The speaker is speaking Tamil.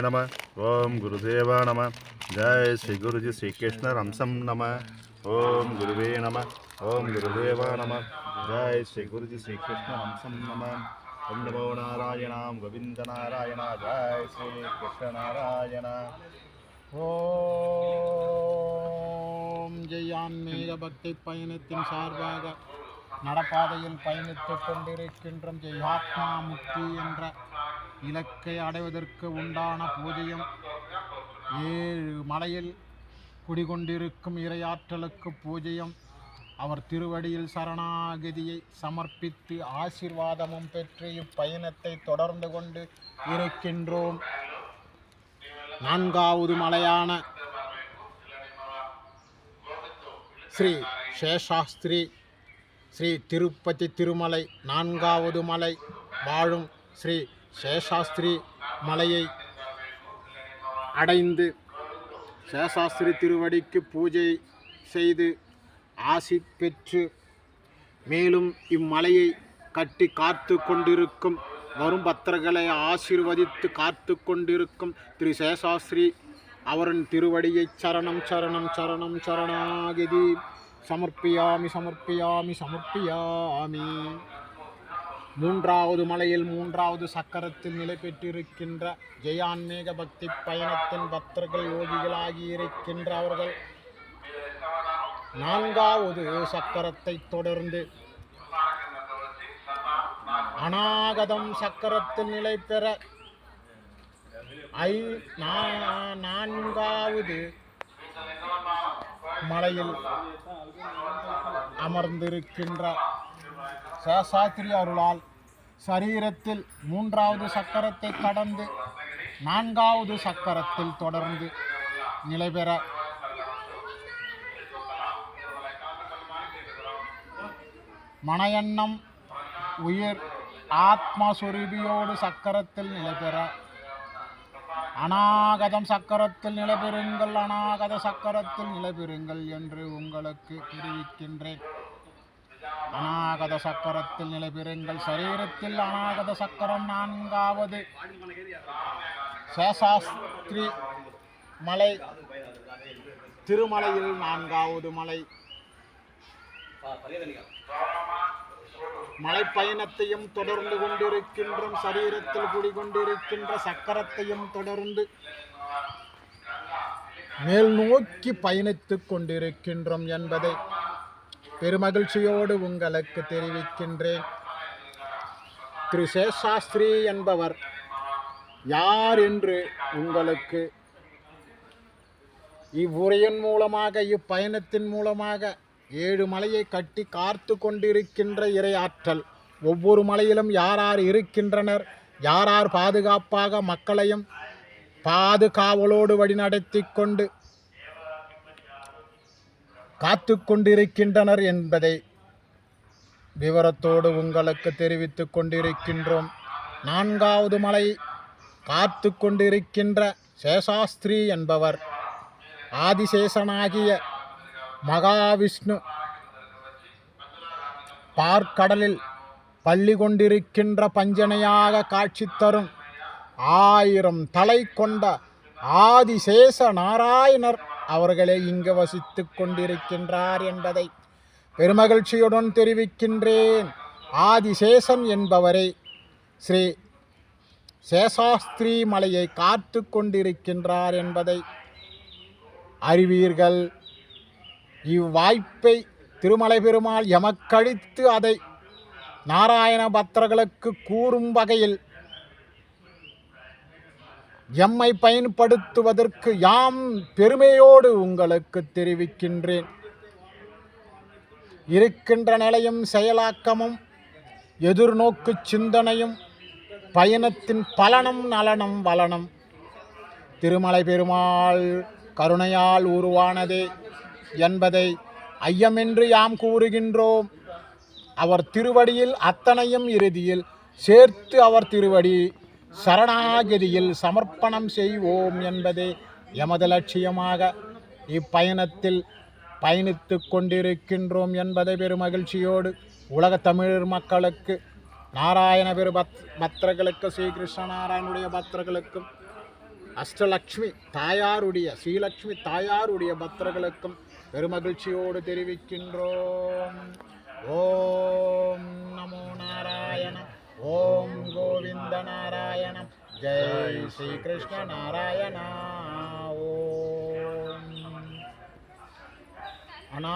நம ஓம் குருதேவா நம ஜெய் ஸ்ரீ குருஜி ஸ்ரீ கிருஷ்ணர் அம்சம் நம ஓம் குருவே நம ஓம் குருதேவா நம ஜெய் ஸ்ரீ குருஜி ஸ்ரீ கிருஷ்ணர் அம்சம் நம ஓம் நமோ நாராயணாம் கோவிந்த நாராயணா ஜெய் ஸ்ரீ கிருஷ்ண நாராயண ஓம் ஜெயான்மீக பக்தி பயணத்தின் சார்பாக நடப்பாதையில் பயணித்துக் கொண்டிருக்கின்றோம். ஜெயாத்மா முக்தி என்ற இலக்கை அடைவதற்கு உண்டான பூஜையும் ஏழு மலையில் குடிகொண்டிருக்கும் இரையாற்றலுக்கு பூஜையும் அவர் திருவடியில் சரணாகதியை சமர்ப்பித்து ஆசீர்வாதமும் பெற்று இப்பயணத்தை தொடர்ந்து கொண்டு இருக்கின்றோம். நான்காவது மலையான ஸ்ரீ சேஷாஸ்திரி ஸ்ரீ திருப்பதி திருமலை நான்காவது மலை வாழும் ஸ்ரீ சேஷாஸ்திரி மலையை அடைந்து சேஷாஸ்திரி திருவடிக்கு பூஜை செய்து ஆசி பெற்று மேலும் இம்மலையை கட்டி காத்து கொண்டிருக்கும் வரும் பக்தர்களை ஆசீர்வதித்து காத்து கொண்டிருக்கும் திரு சேஷாஸ்திரி அவரின் திருவடியை சரணம் சரணம் சரணம் சரணாகதி. சமர்ப்பியாமி சமர்ப்பியாமி சமர்ப்பியாமி. மூன்றாவது மலையில் மூன்றாவது சக்கரத்தில் நிலை பெற்றிருக்கின்ற ஜெயான்மீக பக்தி பயணத்தின் பக்தர்கள் யோகிகளாகி இருக்கின்ற அவர்கள் நான்காவது சக்கரத்தை தொடர்ந்து அநாகதம் சக்கரத்தில் நிலை பெற ஐ நா- நான்காவது மலையில் அமர்ந்திருக்கின்ற சேஷாத்திரி அருளால் சரீரத்தில் மூன்றாவது சக்கரத்தை கடந்து நான்காவது சக்கரத்தில் தொடர்ந்து நிலை பெற. மனையண்ணம் உயிர் ஆத்மஸ்வரூபியோடு சக்கரத்தில் நிலை பெற. அநாகதம் சக்கரத்தில் நிலை பெறுங்கள் அநாகத சக்கரத்தில் நிலை பெறுங்கள் என்று உங்களுக்கு தெரிவிக்கின்றேன். அநாகத சக்கரத்தில் நிலை பெறுங்கள் சரீரத்தில் அநாகத சக்கரம் நான்காவது. சேஷாஸ்திரி மலை. திருமலையில் நான்காவது மலை. மலைப்பயணத்தையும் தொடர்ந்து கொண்டிருக்கின்றோம் சரீரத்தில் குடிகொண்டிருக்கின்ற சக்கரத்தையும் தொடர்ந்து மேல் நோக்கி பயணித்துக் கொண்டிருக்கின்றோம் என்பதை பெருமகிழ்ச்சியோடு உங்களுக்கு தெரிவிக்கின்றேன். திரு சேஷாஸ்திரி என்பவர் யார் என்று உங்களுக்கு இவ்வுரையின் மூலமாக இப்பயணத்தின் மூலமாக ஏழு மலையை கட்டி காத்து கொண்டிருக்கின்ற இறையாற்றல் ஒவ்வொரு மலையிலும் யாரார் இருக்கின்றனர்? யாரார் பாதுகாப்பாக மக்களையும் பாதுகாவலோடு வழிநடத்தி கொண்டு காத்து கொண்டிருக்கின்றனர் என்பதை விவரத்தோடு உங்களுக்கு தெரிவித்து கொண்டிருக்கின்றோம். நான்காவது மலை காத்து கொண்டிருக்கின்ற சேஷாஸ்திரி என்பவர் ஆதிசேஷனாகிய மகாவிஷ்ணு. பார்க்கடலில் பள்ளி கொண்டிருக்கின்ற பஞ்சனையாக காட்சி தரும் ஆயிரம் தலை கொண்ட ஆதிசேஷ நாராயணர் அவர்களே இங்கு வசித்து கொண்டிருக்கின்றார் என்பதை பெருமகிழ்ச்சியுடன் தெரிவிக்கின்றேன். ஆதிசேஷன் என்பவரை ஸ்ரீ சேஷாஸ்திரி மலையை காத்து கொண்டிருக்கின்றார் என்பதை அறிவீர்கள். இவ்வாய்ப்பை திருமலை பெருமாள் எமக்கழித்து அதை நாராயண பக்தர்களுக்கு கூறும் வகையில் எம்மை பயன்படுத்துவதற்கு யாம் பெருமையோடு உங்களுக்கு தெரிவிக்கின்றேன். இருக்கின்ற நிலையும் செயலாக்கமும் எதிர்நோக்கு சிந்தனையும் பயணத்தின் பலனும் நலனும் வளனும். திருமலை பெருமாள் கருணையால் உருவானதே. என்பதை ஐயமின்றி யாம் கூறுகின்றோம். அவர் திருவடியில் அத்தனையும் இறுதியில் சேர்த்து அவர் திருவடி சரணாகதியில் சமர்ப்பணம் செய்வோம் என்பதே எமது லட்சியமாக. இப்பயணத்தில் பயணித்து கொண்டிருக்கின்றோம் என்பதை பெருமகிழ்ச்சியோடு உலகத் தமிழ் மக்களுக்கு நாராயண பெரு பத் பக்தர்களுக்கு ஸ்ரீகிருஷ்ண நாராயணுடைய பக்தர்களுக்கும் அஷ்டலக்ஷ்மி தாயாருடைய ஸ்ரீலக்ஷ்மி தாயாருடைய பக்தர்களுக்கும் பெருமகிழ்ச்சியோடு தெரிவிக்கின்றோம். ஓம் நமோ நாராயண ஓம் கோவிந்த நாராயணம் ஜெய் ஸ்ரீ கிருஷ்ண நாராயணா. ஓம். அனா